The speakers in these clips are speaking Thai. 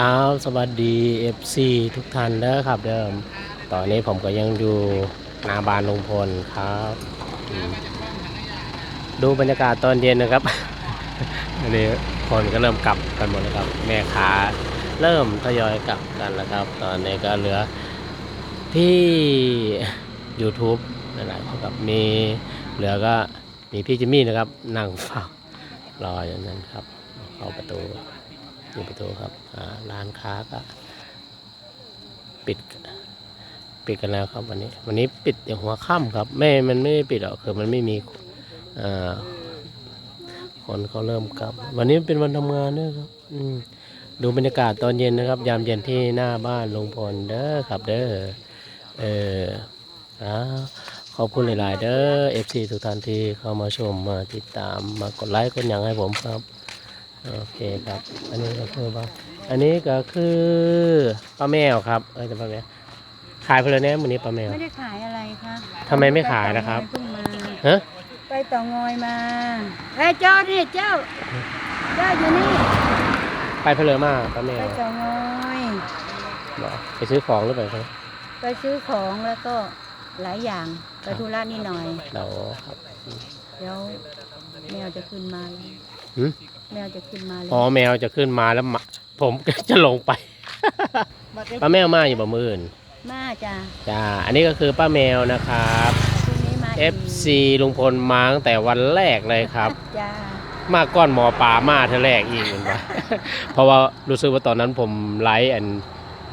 ครับสวัสดี FC ทุกท่านเด้อครับเดิม ตอนนี้ผมก็ยังอยู่หนาบานลุงพลครับ ดูบรรยากาศตอนเย็นนะครับ อันนี้คนก็เริ่มกลับกันหมดแล้วครับ แม่ค้าเริ่มทยอยกลับกันแล้วครับ ตอนนี้ก็เหลือที่ YouTube นั่นแหละครับมีเหลือก็มีพี่จิมมี่นะครับนั่งเฝ้ารออย่างนั้นครับ เข้าประตู อยู่ประตูครับร้านค้าก็ปิด ปิดกันแล้วครับวันนี้ วันนี้ปิดอย่างหัวค่ำครับ ไม่มันไม่ปิดหรอกคือมันไม่มีคนเขาเริ่มกลับ วันนี้เป็นวันทำงานด้วยครับอืดูบรรยากาศตอนเย็นนะครับ ยามเย็นที่หน้าบ้านลุงพลเด้อครับเด้อเออขอบคุณหลาย ๆ เด้อ FC ทุกท่านที่เข้ามาชมมาติดตามมากดไลค์กดยังให้ผมครับ โอเคครับ อันนี้ก็คือว่าอันนี้ก็คือป้าแมวครับเออจะป้าแมวขายเพลินแน่วันนี้ป้าแมว ไม่ได้ขายอะไรคะทำไมไม่ขายนะครับไปเพิ่งมาฮะ ไปต่องอยมาเอ้ยเจ้านี่เจ้าเจ้าอยู่นี่ไปเพลินมากป้าแมไปวต่องอย บอกไปซื้อของหรือเปล่าครับไปซื้อของแล้วก็หลายอย่างไปธุระนิดหน่อย เราครับ เดี๋ยวแมวจะขึ้นมาแล้ว หืมแมวจะขึ้นมาแล้วอ๋อแมวจะขึ้นมาแล้วมาผมก็จะลงไป ป้าแมวมาอยู่บ่มืออื่นมาจ้ะจ้าอันนี้ก็คือป้าแมวนะครับพรุ่งนี้มาอีก FC ลุงพลมาตั้งแต่วันแรกเลยครับ จ้ามาก้อนหมอปลามาเธอแรกอีกเหมือนกันเพราะว่ารู้สึกว่าตอนนั้นผมไลฟ์อัน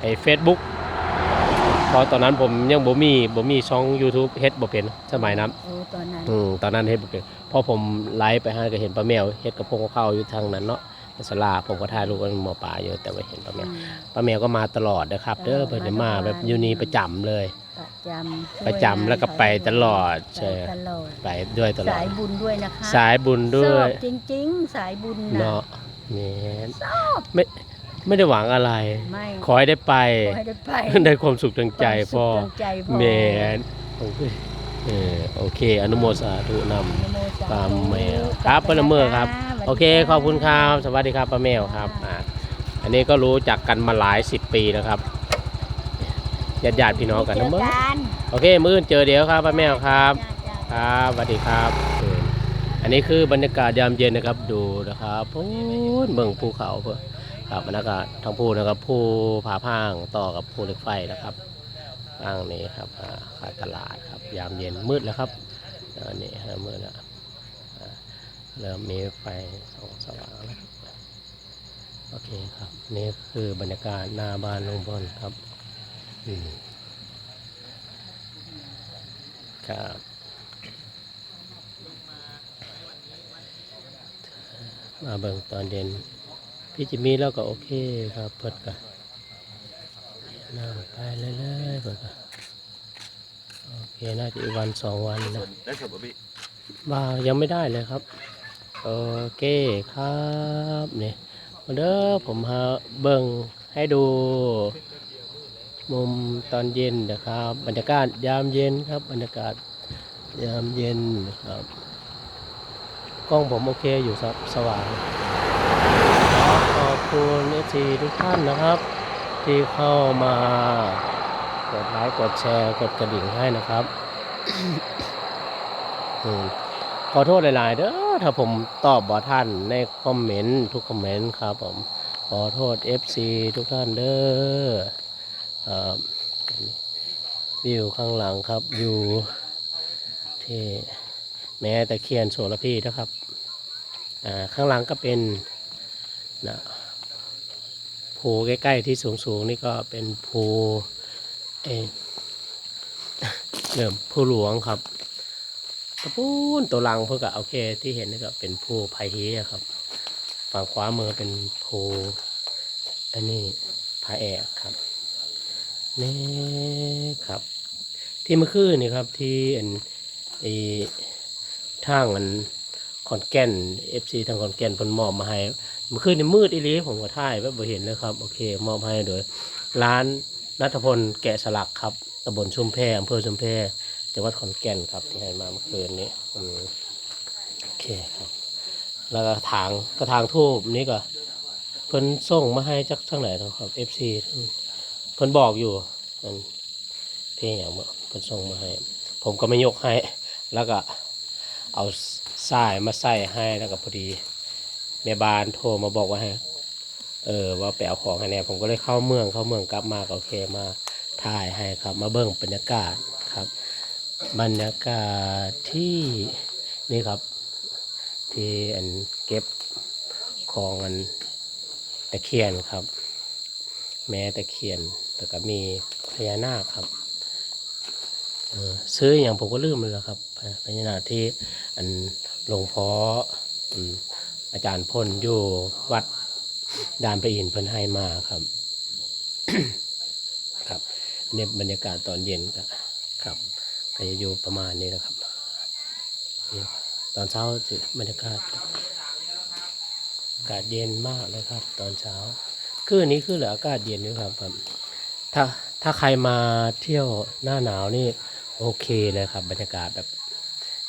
ไอ้เฟซบุ๊ก เพราะตอนนั้นผมยังบ่มีบ่มีช่อง YouTube เฮ็ดบ่เป็นสมัยนั้นโอ้ตอนนั้นอืมตอนนั้นเฮ็ดบ่เป็นพอผมไลฟ์ไปหาก็เห็นป้าแมวเฮ็ดกับพงกับข้าวอยู่ทางนั้นเนาะสลาผมก็ถ่ายรูปกับหมอปลาอยู่แต่ว่าเห็นป้าแมวอืมป้าแมวก็มาตลอดนะครับเด้อเพิ่นจะมาแบบอยู่นี่ประจำเลย ประจำประจำแล้วก็ไปตลอดใช่ ไปตลอดไปด้วยตลอสาดยบุญด้วยนะคะสายบุญด้ชวอบยจริง ๆ สายบุญนะเนาะแหม่ไม่ ไม่ได้หวังอะไร ไม่ขอให้ได้ไป ขอให้ได้ไปได้ความสุขทางใจความสุขพ่อทางใจพ่อแมนโอเคเออโอเค อนุโมสาธุนำป้าแมวครับป้าละเมอครับ โอเคขอบคุณครับสวัสดีครับป้าแมวครับอ่าอันนี้ก็รู้จักกันมาหลายสิบปีนะครับญาติญาติๆพี่น้องกันเจนะอเมื่อกันโอเค มื้ออื่นเจอเดี๋ยวครับป้าแมวครับจ้าจ้าครับสวัสดีครับเอออันนี้คือบรรยากาศยามเย็นนะครับ ดูนะครับพูนเมืองภูเขาเพื่อ ครับบรรยากาศทั้งภูนะครับภูผาพางต่อกับภูเหล็กไฟนะครับอ้างนี้ครับขายตลาดครับยามเย็นมืดแล้วครับอันนี้ฮะมืดแล้วอ่าเริ่มมีไฟส่องสว่างแล้วครับโอเคครับ นี่คือบรรยากาศหน้าบ้านลุงพลครับอืมครับมาเบิ่งตอนเย็น พี่จิมีแล้วก็โอเคครับเปิดกันนั่งไปเรื่อยๆเปิดกันโอเคน่าจะอีกวันสองวันนะได้สดป่ะพี่บ่ายังไม่ได้เลยครับโอเคครับเนี่มาเด้อผมหาเบิ่งให้ดู มุมตอนเย็นนะครับ บรรยากาศยามเย็นครับ บรรยากาศยามเย็นนะครับ กล้องผมโอเคอยู่ครับสว่าง คุณเอทีทุกท่านนะครับ ที่เข้ามากดไลค์กดแชร์กดกระดิ่งให้นะครับขอโทษหลาย ๆ เด้อถ้าผมตอบบ่ท่านในคอมเมนต์ทุกคอมเมนต์ครับผมขอโทษ FC ทุกท่านเด้อครับวิวข้างหลังครับอยู่ที่แม้แต่เคียนโสระพีนะครับ อ่า ข้างหลังก็เป็นนะ ภูใกล้ๆที่สูงๆนี่ก็เป็นภูเออเริ่มภูหลวงครับตะปูนตัวลังเพื่อก็โอเค ที่เห็นนี่ก็เป็นภูไพฮีอะครับ ฝั่งขวามือเป็นภูอันนี้พระแอกครับนี่ครับ ที่เมื่อคืนนี่ครับที่อันไอ้ทางอัน ขอนแก่นเอฟซีทางขอนแก่นเพิ่นมอบมาให้เมื่อคืนนี่มืดอีหลีผมก็ถ่ายแบบบ่เห็นเลยครับโอเคมอบให้โดยร้านนัทพลแกะสลักครับตำบลชุมแพอำเภอชุมแพจังหวัดขอนแก่นครับที่ให้มาเมื่อคืนนี้อืมโอเคครับ แล้วก็ถางกระถางทูบนี้ก็เพิ่นส่งมาให้จักทางไหนเนะครับ FC เพิ่นบอกอยู่มันเพลงอย่างบ่เพิ่นส่งมาให้ ผมก็ไม่ยกให้ แล้วก็เอา สายมาใส่ให้แล้วก็พอดีแม่บ้านโทรมาบอกว่าให้เออว่าไปเอาของให้แน่ผมก็เลยเข้าเมืองเข้าเมืองกลับมาก็โอเคมาถ่ายให้ครับ มาเบิ่งบรรยากาศครับ บรรยากาศที่นี่ครับ ที่อันเก็บของอันตะเคียนครับ แม้ตะเคียนแล้วก็มีพญานาคครับเออซื้ออย่างผมก็ลืมเลยครับพญานาคที่อัน หลวงพ่ออาจารย์พลอยู่วัดดานพระอินทร์เพิ่นให้มาครับ ครับเนี่ยบรรยากาศตอนเย็นก็ครับ ก็จะอยู่ประมาณนี้นะครับ ตอนเช้าสิบรรยากาศอากาศเย็นมากเลยครับ ตอนเช้า คืนนี้คือเหลืออากาศเย็นอยู่ครับครับ ถ้าถ้าใครมาเที่ยวหน้าหนาวนี่โอเคเลยครับ บรรยากาศแบบ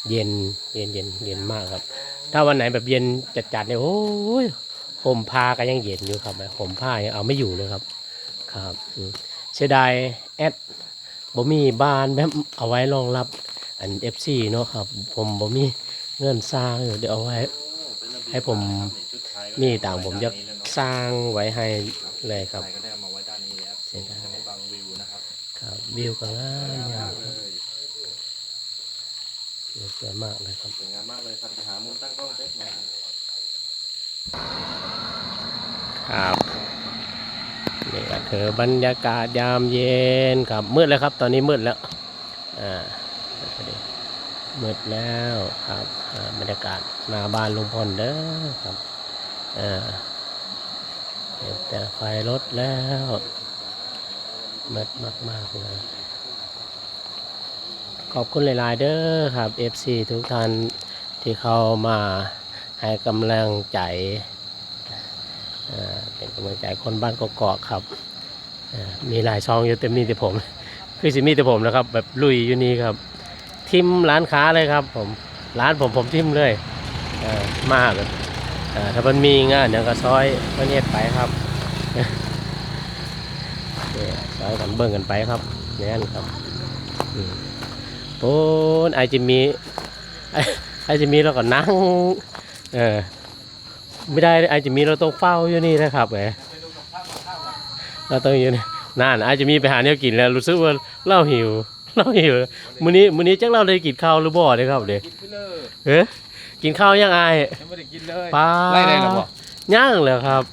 เย็นเย็นเย็นเย็นมากครับ ถ้าวันไหนแบบเย็นจัดๆเนี่ยโอ้ยห่มผ้าก็ยังเย็นอยู่ครับห่มผ้ายังเอาไม่อยู่เลยครับ ครับเสียดายแอดบ่มีบ้านแบบเอาไว้รองรับอัน FC เนาะครับ ผมบ่มีเงินสร้างอยู่เดี๋ยวเอาไว้ ให้ผมมีต่างผมจะสร้างไว้ให้เลยครับใครก็ได้เสียดายครับวิวก็งามครับ สวยมากเลยครับสวยงามมากเลยครับจะหามุมตั้งกล้องเซ็ตมาครับนี่ก็คือบรรยากาศยามเย็นครับมืดแล้วครับ ตอนนี้มืดแล้วอ่ามืดแล้วครับบรรยากาศหน้าบ้านลุงพลเด้อครับอ่าแต่ไฟรถแล้วมืดมากๆเลย ขอบคุณหลาย ๆ เด้อครับ FC ทุกท่านที่เข้ามาให้กำลังใจเป็นกำลังใจคนบ้านกอกๆครับมีหลายช่องอยู่แต่มีแต่ผม คือสิมีแต่ผมนะครับ แบบลุยอยู่นี่ครับ ทิมร้านค้าเลยครับผมร้านผมผมทิมเลยมากเลยถ้ามันมีงานอย่างก็ซอยก็เนียไปครับเนี่ยซอยกันเบิ่งกันไปครับนี่นครับ โอ้นไอจะมีไอไอจะมีเราก็นั่ง เออ ไม่ได้อาจจะมีเราต้องเฝ้าอยู่นี่นะครับแหมเราต้องอยู่นี่นั่นอาจจะมีไปหาเนี้ยกินแล้ว รู้สึกว่าเราหิวเราหิวมื้อนี้มื้อนี้จักเราได้กินข้าวหรือบ่ได้ครับเด็กกินไปเลยเอ๊ะกินข้าวยังอายยังไม่ได้กินเลยปลาไล่ได้หรอบอกย่างเลยครับ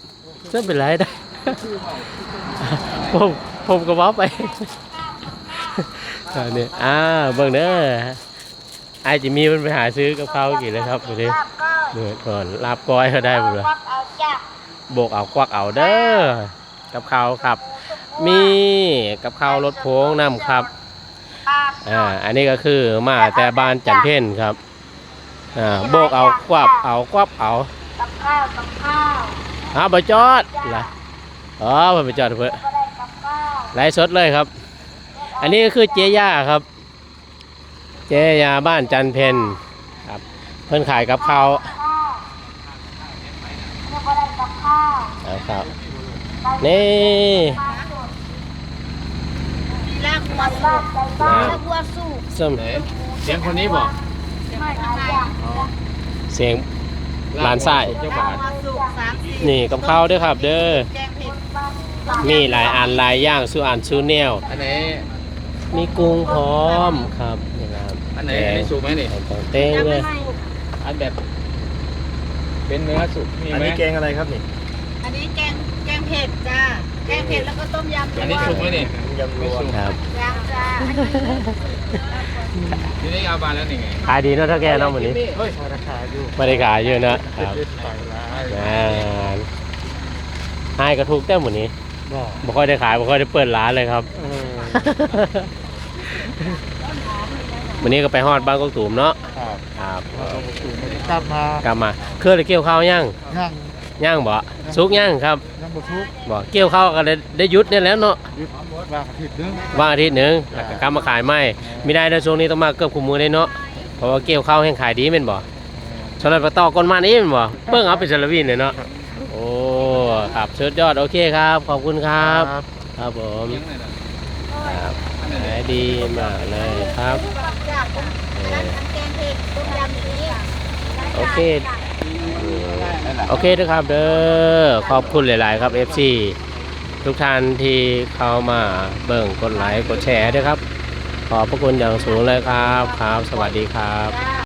จะเป็นไรได้ผมผมก็เว้าไป อันนี้อ่าเบิ่งเด้ออาจจะมีมันไปหาซื้อกับข้าวกินเลยครับมื้อนี้เมื่อก่อนลาบก้อยก็ได้บ่ล่ะเอาจ้ะโบกเอาควักเอาเด้อกับข้าวครับ มีกับข้าวรถโพงนำครับปลาอ่าอันนี้ก็คือมาแต่บ้านจันเพ่นครับอ่าโบกเอาควับเอาควับเอากับข้าวกับข้าวเอาไปจอดล่ะอ๋อมันไปจอดเพื่อก็ได้กับข้าวไลฟ์สดเลยครับ อันนี้ก็คือเจย่าครับ เจยาบ้านจันเพ่นครับเพิ่นขายกับข้าวข้าวเนี่ยก็ได้กับข้าวเอาครับนี่ลากวัวสุกลากวัวสุกส้มไหนเสียงคนนี้บอกไม่อะไรอ๋อเสียงร้านไส้เจ้าบาทวัวสุกสามสิบนี่กับข้าวด้วยครับ เด้อแกงเผ็ดมีหลายอันหลายอย่างสู้อันสู้แนวอันไหน มีกุ้งพร้อมครับนี่ครับอันไหนอันไหนสุกไหมนี่แกงของเต้งเลยอันแบบ เป็นเนื้อสุกมีอันไหมนี้แกงอะไรครับนี่อันนี้แกงแกงเผ็ดจ้า แกงเผ็ดแล้วก็ต้มยำอันนี้สุกไหมนี่ ยำรวมครับยำจ้าทีนี้เอามาแล้วนี่ไงขายดีเนอะเท่าแก่เนาะวันนี้เฮ้ยราคาอยู่ไม่ได้ขายเยอะนะครับต่างร้านงานให้กระทุกแต้มวันนี้บ่บ่ค่อยได้ขายบ่ค่อยได้เปิดร้านเลยครับ เออ วันนี้ก็ไปฮอดบ้านกกตูมเนาะครับครับเราก็ถูกไม่ได้กลับมากลับมาเคยได้เกี่ยวข้าวยังย่างยังบ่สุกยังครับย่างบะทุกบ่เกี่ยวข้าวก็ได้ได้หยุดนี่แหล้วเนาะยึดวางอาทิตย์นึงว่างอาทิตย์หนึ่งแล้วก็กลับมาขายไม่ไม่ได้นะช่วงนี้ต้องมาเกือบคุมมือได้เนาะเพราะว่าเกี่ยวข้าวแห่งขายดีแม่นบ่ชนไปต่อก้นมานี่แม่นบ่เบิ่งเอาเป็นสารวินเลยเนาะโอ้คครับสุดยอดโอเคครับ ขอบคุณครับ ครับครับผม ยังไงล่ะ ครับ ขายดีมากเลยครับ โอเค โอเคนะครับเด้อ ขอบคุณหลาย ๆ ครับ FC ทุกท่านที่เข้ามาเบิ่งกดไลค์กดแชร์ด้วยครับ ขอบพระคุณอย่างสูงเลยครับ ครับ สวัสดีครับ